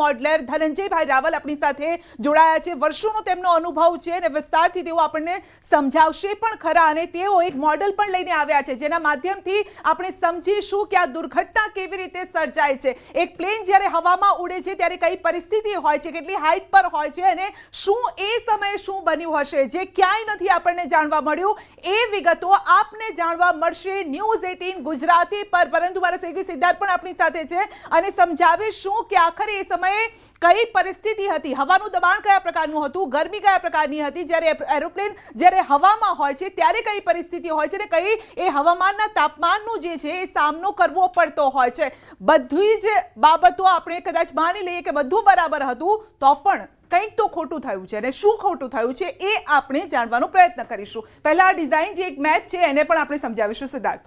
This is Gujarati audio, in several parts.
મોડલર ધનંજયભાઈ રાવલ આપણી સાથે જોડાયા છે. વર્ષોનો તેમનો અનુભવ છે અને વિસ્તારથી તેઓ આપણને સમજાવશે પણ ખરા અને તેઓ એક મોડલ પણ લઈને આવ્યા છે. જેના માધ્યમથી આપણે સમજીશું કે આ દુર્ઘટના કેવી રીતે સર્જાય છે. એક પ્લેન જ્યારે હવામાં ઉડે છે ત્યારે કઈ પરિસ્થિતિ હોય છે, કેટલી હાઈટ પર હોય છે અને શું એ સમયે શું બન્યું હશે? જે ક્યાંય નથી આપણને જાણવા મળ્યું. એ વિગતો આપને જાણવા મળશે ન્યૂઝ એટીન ગુજરાતી પર. પરંતુ મારા સેગી સિદ્ધાર્થ પણ આપણી સાથે છે અને સમજાવીશું કે આખરે એ સમયે કઈ પરિસ્થિતિ હતી? હવાનું દબાણ કયા પ્રકારનું હતું? ગરમી કયા પ્રકારની હતી? જ્યારે એરોપ્લેન જ્યારે હવામાં હોય છે, ત્યારે કઈ પરિસ્થિતિ હોય છે અને કઈ એ હવામાનના તાપમાનનું જે છે એ સામનો કરવો પડતો હોય છે. બધી જ બાબતો આપણે કદાચ માની લઈએ કે બધું બરાબર હતું, તો પણ કંઈક તો ખોટું થયું છે અને શું ખોટું થયું છે એ આપણે જાણવાનો પ્રયત્ન કરીશું. પહેલા ડિઝાઇન જે એક મેપ છે, એને પણ આપણે સમજાવીશું સિદ્ધાર્થ.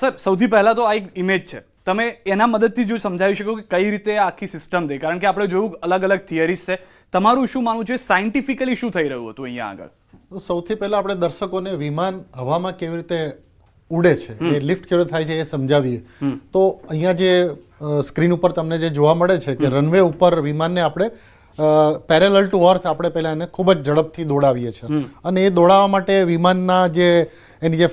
સર સૌથી પહેલાં તો આ એક ઇમેજ છે. તમે એના મદદથી જો સમજાવી શકો કે કઈ રીતે આખી સિસ્ટમ થઈ. કારણ કે આપણે જોયું અલગ અલગ થિયરીઝ છે. તમારું શું માનવું છે? સાયન્ટિફિકલી શું થઈ રહ્યું હતું અહીંયા આગળ? તો સૌથી પહેલા આપણે દર્શકોને વિમાન હવામાં કેવી રીતે ઉડે છે એ લિફ્ટ કેવી થાય છે એ સમજાવીએ. તો અહીંયા જે સ્ક્રીન ઉપર તમને જે જોવા મળે છે કે રનવે ઉપર વિમાનને આપણે પેરેલલ ટુ અર્થ આપણે પહેલાં એને ખૂબ જ ઝડપથી દોડાવીએ છીએ. અને એ દોડાવવા માટે વિમાનના જે એની જે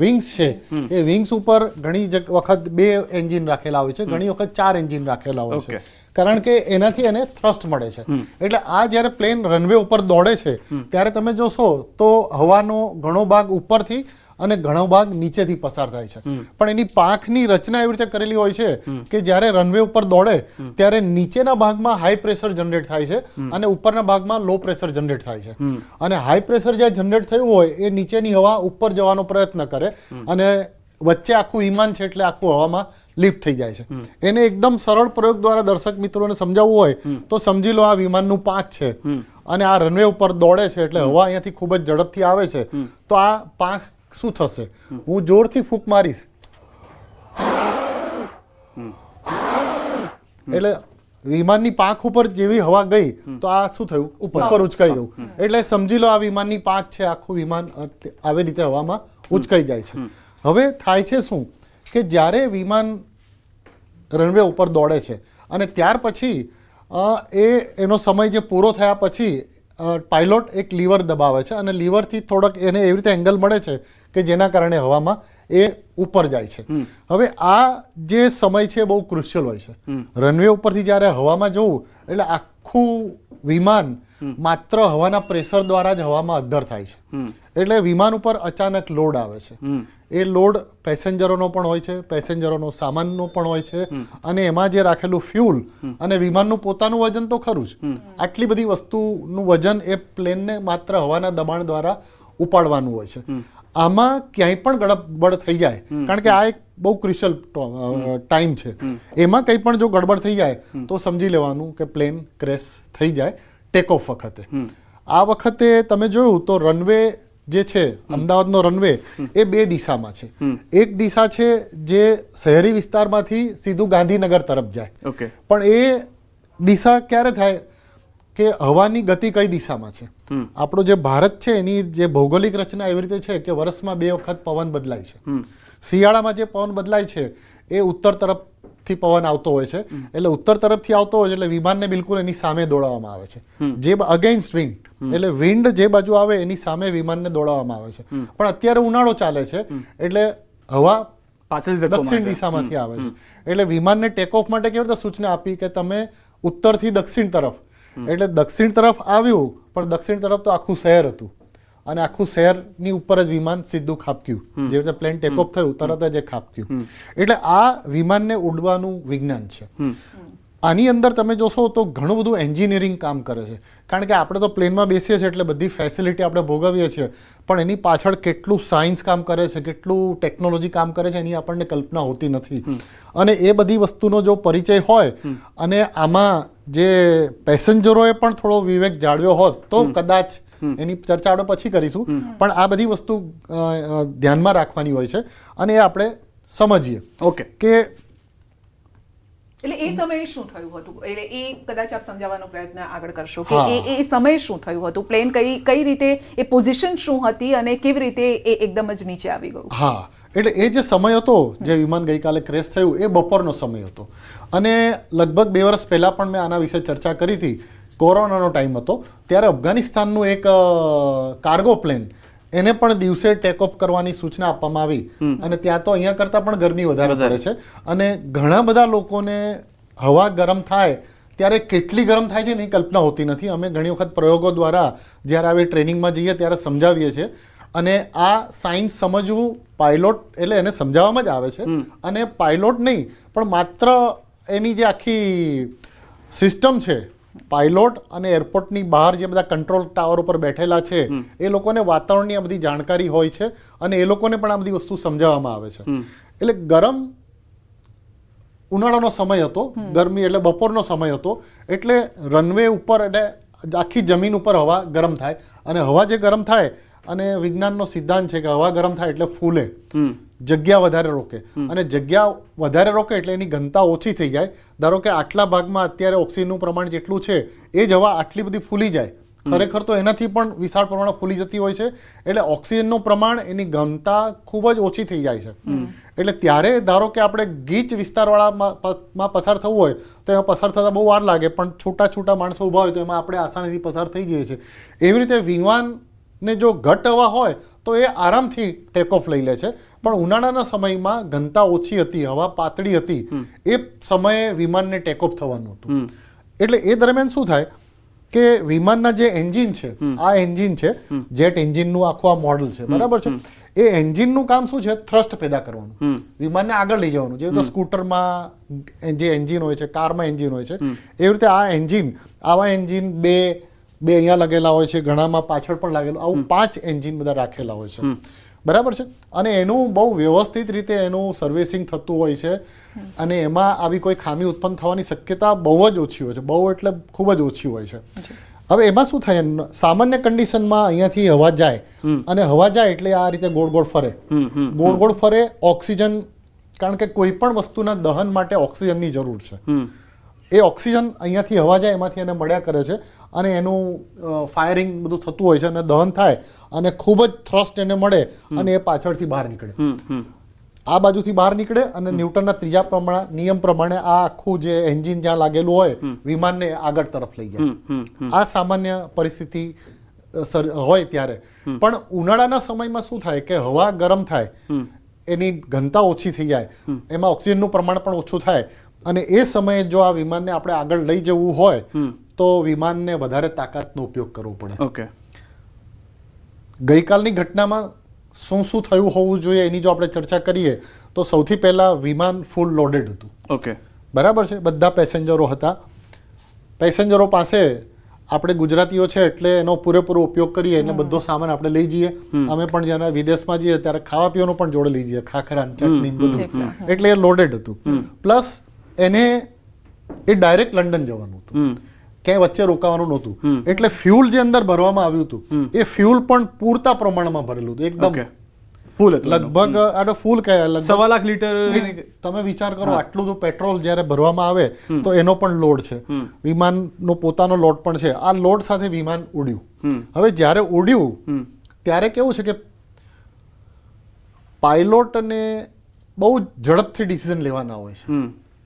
વિંગ્સ છે એ વિંગ્સ ઉપર ઘણી વખત બે એન્જિન રાખેલા હોય છે ઘણી વખત ચાર એન્જિન રાખેલા હોય છે. કારણ કે એનાથી એને થ્રસ્ટ મળે છે. એટલે આ જ્યારે પ્લેન રનવે ઉપર દોડે છે ત્યારે તમે જોશો તો હવાનો ઘણો ભાગ ઉપરથી અને ઘણો ભાગ નીચેથી પસાર થાય છે. પણ એની પાંખની રચના એવી રીતે કરેલી હોય છે કે જ્યારે રનવે ઉપર દોડે ત્યારે નીચેના ભાગમાં હાઈ પ્રેશર જનરેટ થાય છે અને ઉપરના ભાગમાં લો પ્રેશર જનરેટ થાય છે. અને હાઈ પ્રેશર જ્યાં જનરેટ થયું હોય એ નીચેની હવા ઉપર જવાનો પ્રયત્ન કરે અને વચ્ચે આખું વિમાન છે એટલે આખું હવામાં લિફ્ટ થઈ જાય છે. એને એકદમ સરળ પ્રયોગ દ્વારા દર્શક મિત્રોને સમજાવવું હોય તો સમજી લો આ વિમાનનું પાંખ છે. અને આ રનવે ઉપર દોડે છે એટલે હવા અહીંયાથી ખૂબ જ ઝડપથી આવે છે. તો આ પાંખ શું થશે? હું જોરથી ફૂંક મારીશ. એટલે વિમાનની પાંખ ઉપર જેવી હવા ગઈ તો આ શું થયું? ઉપર ઉચકાઈ ગયું. એટલે સમજી લો આ વિમાનની પાંખ છે આખું વિમાન આવી રીતે હવામાં ઉચકાઈ જાય છે. હવે થાય છે શું? કે જ્યારે વિમાન રનવે ઉપર દોડે છે અને ત્યાર પછી એ એનો સમય જે પૂરો થયા પછી પાયલોટ એક લીવર દબાવે છે અને લીવરથી થોડોક એને એવી રીતે એંગલ મળે છે કે જેના કારણે હવામાં એ ઉપર જાય છે. હવે આ જે સમય છે બહુ ક્રુશિયલ હોય છે. રનવે ઉપરથી જ્યારે હવામાં જવું એટલે આખું વિમાન માત્ર હવાના પ્રેશર દ્વારા જ હવામાં અદ્ધર થાય છે. એટલે વિમાન ઉપર અચાનક લોડ આવે છે. એ લોડ પેસેન્જરોનો પણ હોય છે પેસેન્જરોનો સામાનનો પણ હોય છે અને એમાં જે રાખેલું ફ્યુલ અને વિમાનનું પોતાનું વજન તો ખરું જ. આટલી બધી વસ્તુનું વજન એ પ્લેનને માત્ર હવાના દબાણ દ્વારા ઉપાડવાનું હોય છે. આમાં ક્યાંય પણ ગડબડ થઈ જાય. કારણ કે આ એક બહુ ક્રિશિયલ ટાઈમ છે. એમાં કંઈ પણ જો ગડબડ થઈ જાય તો સમજી લેવાનું કે પ્લેન ક્રેશ થઈ જાય ટેક ઓફ વખતે. આ વખતે તમે જોયું તો રનવે જે છે અમદાવાદનો રનવે એ બે દિશામાં છે. એક દિશા છે જે શહેરી વિસ્તારમાંથી સીધું ગાંધીનગર તરફ જાય. પણ એ દિશા ક્યારે થાય? કે હવાની ગતિ કઈ દિશામાં છે? આપણો જે ભારત છે એની જે ભૌગોલિક રચના એવી રીતે છે કે વર્ષમાં બે વખત પવન બદલાય છે. શિયાળામાં જે પવન બદલાય છે એ ઉત્તર તરફથી પવન આવતો હોય છે. એટલે ઉત્તર તરફથી આવતો હોય છે એટલે વિમાનને બિલકુલ એની સામે દોડાવવામાં આવે છે. જે અગેન્સ્ટ વિન્ડ એટલે વિન્ડ જે બાજુ આવે એની સામે વિમાનને દોડાવવામાં આવે છે. પણ અત્યારે ઉનાળો ચાલે છે એટલે હવા પાછળ દક્ષિણ દિશામાંથી આવે છે. એટલે વિમાનને ટેક ઓફ માટે કેવી રીતે સૂચના આપી કે તમે ઉત્તરથી દક્ષિણ તરફ એટલે દક્ષિણ તરફ આવ્યું પણ દક્ષિણ તરફ તો આખું શહેર હતું. અને આખું શહેરની ઉપર જ વિમાન સીધું ખાબક્યું. જે રીતે પ્લેન ટેક ઓફ થયું તરત જ એ ખાબક્યું. એટલે આ વિમાનને ઉડવાનું વિજ્ઞાન છે. આની અંદર તમે જોશો તો ઘણું બધું એન્જિનિયરિંગ કામ કરે છે. કારણ કે આપણે તો પ્લેનમાં બેસીએ છીએ એટલે બધી ફેસિલિટી આપણે ભોગવીએ છીએ. પણ એની પાછળ કેટલું સાયન્સ કામ કરે છે કેટલું ટેકનોલોજી કામ કરે છે એની આપણને કલ્પના હોતી નથી. અને એ બધી વસ્તુનો જો પરિચય હોય અને આમાં જે પેસેન્જરોએ પણ થોડો વિવેક જાળવ્યો હોત તો કદાચ એની ચર્ચા આપણે પછી કરીશું. પણ આ બધી વસ્તુ ધ્યાનમાં રાખવાની હોય છે અને એ આપણે સમજીએ. ઓકે. કે એટલે એ સમયે શું થયું હતું? એટલે એ કદાચ આપ સમજાવવાનો પ્રયત્ન આગળ કરશો કે એ એ સમયે શું થયું હતું? પ્લેન કઈ કઈ રીતે એ પોઝિશન શું હતી અને કેવી રીતે એ એકદમ જ નીચે આવી ગયું? હા. એટલે એ જે સમય હતો જે વિમાન ગઈકાલે ક્રેશ થયું એ બપોરનો સમય હતો. અને લગભગ બે વર્ષ પહેલાં પણ મેં આના વિશે ચર્ચા કરી હતી. કોરોનાનો ટાઈમ હતો. ત્યારે અફઘાનિસ્તાનનું એક કાર્ગો પ્લેન એને પણ દિવસે ટેક ઓફ કરવાની સૂચના આપવામાં આવી. અને ત્યાં તો અહીંયા કરતાં પણ ગરમી વધારે પડે છે. અને ઘણા બધા લોકોને હવા ગરમ થાય ત્યારે કેટલી ગરમ થાય છે એની કલ્પના હોતી નથી. અમે ઘણી વખત પ્રયોગો દ્વારા જ્યારે આવી ટ્રેનિંગમાં જઈએ ત્યારે સમજાવીએ છીએ. અને આ સાયન્સ સમજવું પાયલોટ એટલે એને સમજાવવામાં જ આવે છે. અને પાયલોટ નહીં પણ માત્ર એની જે આખી સિસ્ટમ છે પાયલોટ અને એરપોર્ટની બહાર જે બધા કંટ્રોલ ટાવર ઉપર બેઠેલા છે એ લોકોને વાતાવરણની આ બધી જાણકારી હોય છે અને એ લોકોને પણ આ બધી વસ્તુ સમજાવવામાં આવે છે. એટલે ગરમ ઉનાળાનો સમય હતો ગરમી એટલે બપોરનો સમય હતો એટલે રનવે ઉપર એટલે આખી જમીન ઉપર હવા ગરમ થાય. અને હવા જે ગરમ થાય અને વિજ્ઞાનનો સિદ્ધાંત છે કે હવા ગરમ થાય એટલે ફૂલે. જગ્યા વધારે રોકે. અને જગ્યા વધારે રોકે એટલે એની ઘનતા ઓછી થઈ જાય. ધારો કે આટલા ભાગમાં અત્યારે ઓક્સિજનનું પ્રમાણ જેટલું છે એ જ હવા આટલી બધી ફૂલી જાય. ખરેખર તો એનાથી પણ વિશાળ પ્રમાણમાં ફૂલી જતી હોય છે. એટલે ઓક્સિજનનું પ્રમાણ એની ઘનતા ખૂબ જ ઓછી થઈ જાય છે. એટલે ત્યારે ધારો કે આપણે ગીચ વિસ્તારવાળામાં પસાર થવું હોય તો એમાં પસાર થતાં બહુ વાર લાગે. પણ છૂટા છૂટા માણસો ઊભા હોય તો એમાં આપણે આસાનીથી પસાર થઈ જઈએ છીએ. એવી રીતે વિમાનને જો ઘટ હવા હોય તો એ આરામથી ટેક ઓફ લઈ લે છે. પણ ઉનાળાના સમયમાં ઘનતા ઓછી હતી હવા પાતળી હતી. એ સમયે વિમાનને ટેક ઓફ થવાનું હતું. એટલે એ દરમિયાન શું થાય કે વિમાનના જે એન્જિન છે આ એન્જિન છે જેટ એન્જિનનું આખું આ મોડલ છે. બરાબર છે? એ એન્જિનનું કામ શું છે? થ્રસ્ટ પેદા કરવાનું. વિમાનને આગળ લઈ જવાનું. જેવી રીતે સ્કૂટરમાં જે એન્જિન હોય છે કારમાં એન્જિન હોય છે એવી રીતે આ એન્જિન આવા એન્જિન બે બે અહીંયા લગેલા હોય છે ઘણામાં પાછળ પણ લાગેલું આવું પાંચ એન્જિન બધા રાખેલા હોય છે. બરાબર છે? અને એનું બહુ વ્યવસ્થિત રીતે એનું સર્વિસિંગ થતું હોય છે. અને એમાં આવી કોઈ ખામી ઉત્પન્ન થવાની શક્યતા બહુ જ ઓછી હોય છે. બહુ એટલે ખૂબ જ ઓછી હોય છે. હવે એમાં શું થાય? સામાન્ય કન્ડિશનમાં અહીંયાથી હવા જાય. અને હવા જાય એટલે આ રીતે ગોળ ગોળ ફરે. ગોળ ગોળ ફરે ઓક્સિજન કારણ કે કોઈ પણ વસ્તુના દહન માટે ઓક્સિજનની જરૂર છે. એ ઓક્સિજન અહીંયાથી હવા જાય એમાંથી એને મળ્યા કરે છે. અને એનું ફાયરિંગ બધું થતું હોય છે અને દહન થાય અને ખૂબ જ થ્રસ્ટ એને મળે અને એ પાછળથી બહાર નીકળે. આ બાજુથી બહાર નીકળે અને ન્યૂટનના ત્રીજા પ્રમાણ નિયમ પ્રમાણે આ આખું જે એન્જિન જ્યાં લાગેલું હોય વિમાનને આગળ તરફ લઈ જાય. આ સામાન્ય પરિસ્થિતિ હોય ત્યારે. પણ ઉનાળાના સમયમાં શું થાય કે હવા ગરમ થાય એની ઘનતા ઓછી થઈ જાય. એમાં ઓક્સિજનનું પ્રમાણ પણ ઓછું થાય. અને એ સમયે જો આ વિમાનને આપણે આગળ લઈ જવું હોય તો વિમાનને વધારે તાકાતનો ઉપયોગ કરવો પડે. ઓકે. ગઈકાલની ઘટનામાં શું શું થયું હોવું જોઈએ એની જો આપણે ચર્ચા કરીએ તો સૌથી પહેલા વિમાન ફૂલ લોડેડ હતું. ઓકે. બરાબર છે? બધા પેસેન્જરો હતા. પેસેન્જરો પાસે આપણે ગુજરાતીઓ છે એટલે એનો પૂરેપૂરો ઉપયોગ કરીએ એટલે બધો સામાન આપણે લઈ જઈએ. અમે પણ જ્યારે વિદેશમાં જઈએ ત્યારે ખાવા પીવાનું પણ જોડે લઈ જઈએ. ખાખરા ચટણી બધું. એટલે એ લોડેડ હતું. પ્લસ એને એ ડાયરેક્ટ લંડન જવાનું હતું. ક્યાંય વચ્ચે રોકાવાનું નહોતું. એટલે ફ્યુલ જે અંદર ભરવામાં આવ્યું હતું એ ફ્યુલ પણ પૂરતા પ્રમાણમાં ભરેલું હતું એકદમ ફૂલ લગભગ આડો ફૂલ કહેવાય સવા લાખ લીટર તમે વિચાર કરો આટલું તો પેટ્રોલ જ્યારે ભરવામાં આવે તો એનો પણ લોડ છે. વિમાનનો પોતાનો લોડ પણ છે. આ લોડ સાથે વિમાન ઉડ્યું. હવે જ્યારે ઉડ્યું ત્યારે કેવું છે કે પાયલોટને બહુ ઝડપથી ડિસિઝન લેવાના હોય છે.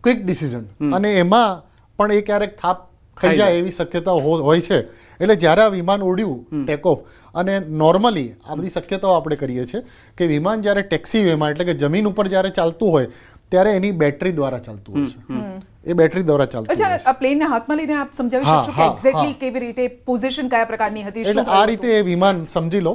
Quick decision. અને એમાં પણ એ ક્યારેક થાપ ખાઈ જાય એવી શક્યતા હોય છે. એટલે જ્યારે આ વિમાન ઉડ્યું ટેક ઓફ અને નોર્મલી આ બધી શક્યતાઓ આપણે કરીએ છીએ કે વિમાન જ્યારે ટેક્સી વેમાં એટલે કે જમીન ઉપર જ્યારે ચાલતું હોય ત્યારે એની બેટરી દ્વારા ચાલતું હોય છે. એ બેટરી દ્વારા ચાલતું અચ્છા આ પ્લેનને હાથમાં લઈને આપ સમજાવી શકશો કે એક્ઝેક્ટલી કેવી રીતે પોઝિશન કયા પ્રકારની હતી એટલે શું આ રીતે એ વિમાન સમજી લો.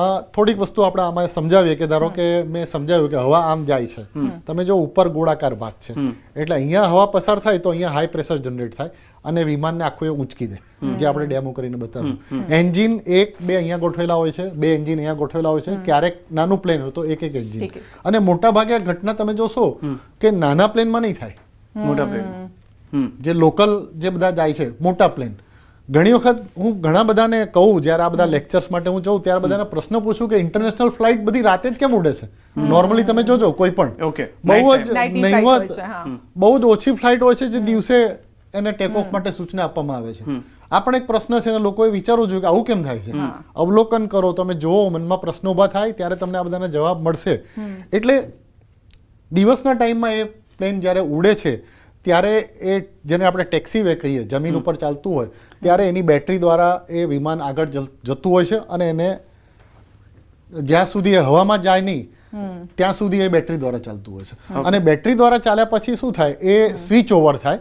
આ થોડીક વસ્તુ આપણે આમાં સમજાવીએ કે ધારો કે મેં સમજાવ્યું કે હવા આમ જાય છે. તમે જો ઉપર ગોળાકાર ભાગ છે. એટલે અહીંયા હવા પસાર થાય તો અહીંયા હાઈ પ્રેશર જનરેટ થાય અને વિમાનને આખું એ ઊંચકી દે જે આપણે ડેમો કરીને બતાવ્યું. એન્જિન એક બે અહીંયા ગોઠવેલા હોય છે બે એન્જિન અહીંયા ગોઠવેલા હોય છે ક્યારેક નાનું પ્લેન હોય તો એક એક એન્જિન. અને મોટા ભાગે આ ઘટના તમે જોશો કે નાના પ્લેનમાં નહીં થાય. મોટા પ્લેન જે લોકલ જે બધા જાય છે મોટા પ્લેન ઘણી વખત હું ઘણા બધાને કહું જ્યારે આ બધા લેક્ચર્સ માટે હું જઉં ત્યારે બધાને પ્રશ્ન પૂછું કે ઇન્ટરનેશનલ ફ્લાઇટ બધી રાતે જ કેમ ઉડે છે? નોર્મલી તમે જોજો કોઈ પણ. બહુ જ નહીવત હોય છે, હા. બહુ જ ઓછી ફ્લાઇટ હોય છે જે દિવસે એને ટેક ઓફ માટે સૂચના આપવામાં આવે છે. આ પણ એક પ્રશ્ન છે અને લોકોએ વિચારવું જોઈએ કે આવું કેમ થાય છે? અવલોકન કરો તમે જુઓ મનમાં પ્રશ્નો ઊભા થાય ત્યારે તમને આ બધાના જવાબ મળશે. એટલે દિવસના ટાઈમમાં એ પ્લેન જ્યારે ઉડે છે ત્યારે એ જેને આપણે ટેક્સી વે કહીએ જમીન ઉપર ચાલતું હોય ત્યારે એની બેટરી દ્વારા એ વિમાન આગળ જતું હોય છે અને એને જ્યાં સુધી એ હવામાં જાય નહીં ત્યાં સુધી એ બેટરી દ્વારા ચાલતું હોય છે. અને બેટરી દ્વારા ચાલ્યા પછી શું થાય એ સ્વિચ ઓવર થાય.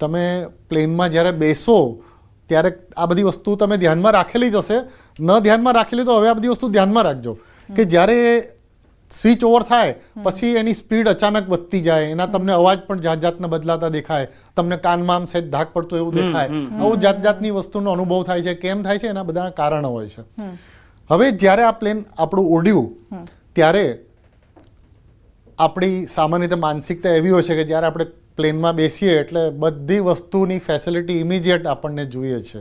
તમે પ્લેનમાં જ્યારે બેસો ત્યારે આ બધી વસ્તુ તમે ધ્યાનમાં રાખેલી જ હશે. ન ધ્યાનમાં રાખેલી તો હવે આ બધી વસ્તુ ધ્યાનમાં રાખજો. કે જ્યારે સ્વિચ ઓવર થાય પછી એની સ્પીડ અચાનક વધતી જાય એના તમને અવાજ પણ જાત જાતના બદલાતા દેખાય તમને કાનમાં આમ સહેજ ધાક પડતો એવું દેખાય. આવું જાત જાતની વસ્તુનો અનુભવ થાય છે. કેમ થાય છે? એના બધાના કારણો હોય છે. હવે જ્યારે આ પ્લેન આપણું ઉડ્યું ત્યારે આપણી સામાન્ય રીતે માનસિકતા એવી હોય છે કે જ્યારે આપણે પ્લેનમાં બેસીએ એટલે બધી વસ્તુની ફેસિલિટી ઇમિડિયેટ આપણને જોઈએ છે.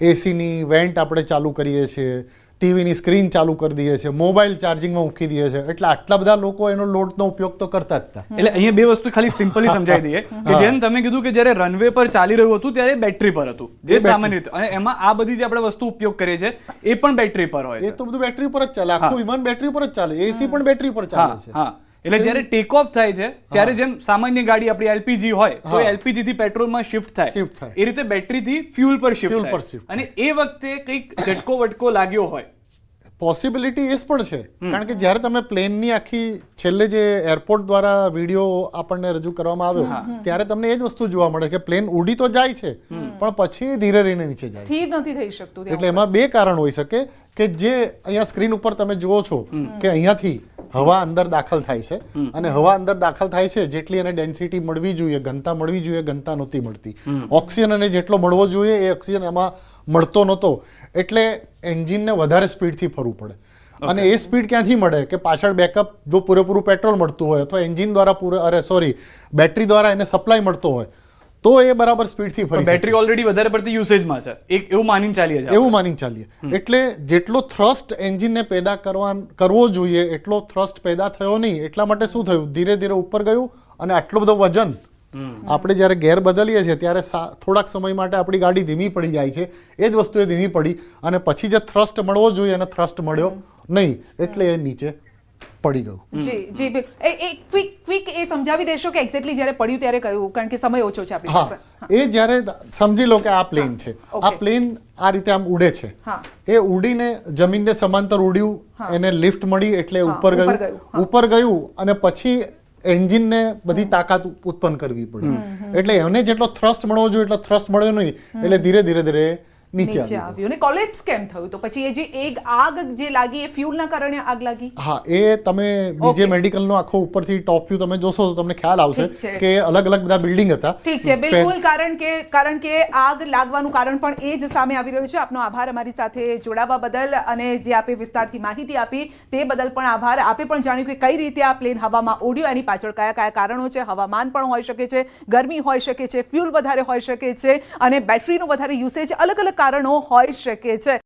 એસીની વેન્ટ આપણે ચાલુ કરીએ છીએ ટીવીની સ્ક્રીન ચાલુ કરી દઈએ છીએ મોબાઈલ ચાર્જિંગમાં મૂકી દઈએ છીએ. એટલે આટલા બધા લોકો એનો લોડનો ઉપયોગ તો કરતા જ હતા. એટલે અહીંયા બે વસ્તુ ખાલી સિમ્પલી સમજાવી દઈએ કે જેમ તમે કીધું કે જ્યારે રનવે પર ચાલી રહ્યું હતું ત્યારે બેટરી પર હતું જે સામાન્ય રીતે. અને એમાં આ બધી જે આપણે વસ્તુ ઉપયોગ કરીએ છીએ એ પણ બેટરી પર હોય એ તો બધું બેટરી પર જ ચાલે આખું વિમાન બેટરી પર જ ચાલે એસી પણ બેટરી પર ચાલે છે. હા. એટલે જ્યારે ટેક ઓફ થાય છે ત્યારે જેમ સામાન્ય ગાડી આપણી એલપીજી હોય તો એલપીજી થી પેટ્રોલમાં શિફ્ટ થાય. એ રીતે બેટરીથી ફ્યુલ પર શિફ્ટ થાય. અને એ વખતે કંઈક ઝટકો વટકો લાગ્યો હોય. પોસિબિલિટી એ પણ છે. કારણ કે જ્યારે તમે પ્લેનની આખી છેલ્લે જે એરપોર્ટ દ્વારા વીડિયો આપણને રજૂ કરવામાં આવ્યો ત્યારે તમને એ જ વસ્તુ જોવા મળે કે પ્લેન ઉડી તો જાય છે પણ પછી ધીરે ધીરે નીચે જાય સ્થિર નથી થઈ શકતું એટલે એમાં બે કારણ હોઈ શકે. કે જે અહીંયા સ્ક્રીન ઉપર તમે જુઓ છો કે અહીંયાથી હવા અંદર દાખલ થાય છે અને હવા અંદર દાખલ થાય છે જેટલી એને ડેન્સિટી મળવી જોઈએ ઘનતા મળવી જોઈએ ઘનતા નહોતી મળતી. ઓક્સિજન અને જેટલો મળવો જોઈએ એ ઓક્સિજન એમાં મળતો નહોતો. એટલે એન્જિનને વધારે સ્પીડથી ફરવું પડે. અને એ સ્પીડ ક્યાંથી મળે? કે પાછળ બેકઅપ જો પૂરેપૂરું પેટ્રોલ મળતું હોય અથવા એન્જિન દ્વારા પૂરે અરે સોરી બેટરી દ્વારા એને સપ્લાય મળતો હોય તો એ બરાબર સ્પીડથી ફરી બેટરી ઓલરેડી વધારે પડતી યુસેજમાં છે. એક એવું માનીને ચાલીએ છીએ એવું માની ચાલીએ. એટલે જેટલો થ્રસ્ટ એન્જિનને પેદા કરવા કરવો જોઈએ એટલો થ્રસ્ટ પેદા થયો નહીં એટલા માટે શું થયું? ધીરે ધીરે ઉપર ગયું અને આટલું બધો વજન આપણે જ્યારે ગેર બદલીએ છીએ ત્યારે થોડાક સમય માટે આપણી ગાડી ધીમી પડી જાય છે. એ જ વસ્તુ એ ધીમી પડી અને પછી જે થ્રસ્ટ મળવો જોઈએ એને થ્રસ્ટ મળ્યો નહીં. એટલે એ નીચે પડી ગયું. જી જી બિલ એ એ ક્વિક ક્વિક એ સમજાવી દેશો કે એક્ઝેક્ટલી જ્યારે પડ્યું ત્યારે કયું? કારણ કે સમય ઓછો છે આપણી પાસે. એ જ્યારે સમજી લો કે આ પ્લેન છે. આ પ્લેન આ રીતે આમ ઉડે છે. એ ઉડીને જમીનને સમાંતર ઉડ્યું એને લિફ્ટ મળી એટલે ઉપર ગયું, ઉપર ગયું અને પછી એન્જિનને બધી તાકાત ઉત્પન્ન કરવી પડી. એટલે એને જેટલો થ્રસ્ટ મળવો જોઈએ એટલો થ્રસ્ટ મળ્યો નહીં. એટલે ધીરે ધીરે ધીરે નીચે. આવ્યું. અને કોલેપ્સ કેમ થયું? તો પછી એ જે એક આગ જે લાગી એ ફ્યુલના કારણે આગ લાગી? હા એ તમે બીજે મેડિકલનો આખો ઉપરથી ટોપ વ્યૂ તમે જોશો તો તમને ખ્યાલ આવશે કે અલગ અલગ બધા બિલ્ડિંગ હતા. ઠીક છે બિલકુલ કારણ કે કારણ કે આગ લાગવાનું કારણ પણ એ જ સામે આવી રહ્યું છે. આપનો આભાર અમારી સાથે જોડાવા બદલ અને જે આપે વિસ્તારથી માહિતી આપી તે બદલ પણ આભાર. આપે પણ જાણ્યું કે કઈ રીતે આ પ્લેન હવામાં ઉડ્યું એની પાછળ કયા કયા કારણો છે. હવામાન પણ હોઈ શકે છે ગરમી હોઈ શકે છે ફ્યુલ વધારે હોઈ શકે છે અને બેટરીનો વધારે યુસેજ અલગ અલગ કારણો હોઈ શકે છે.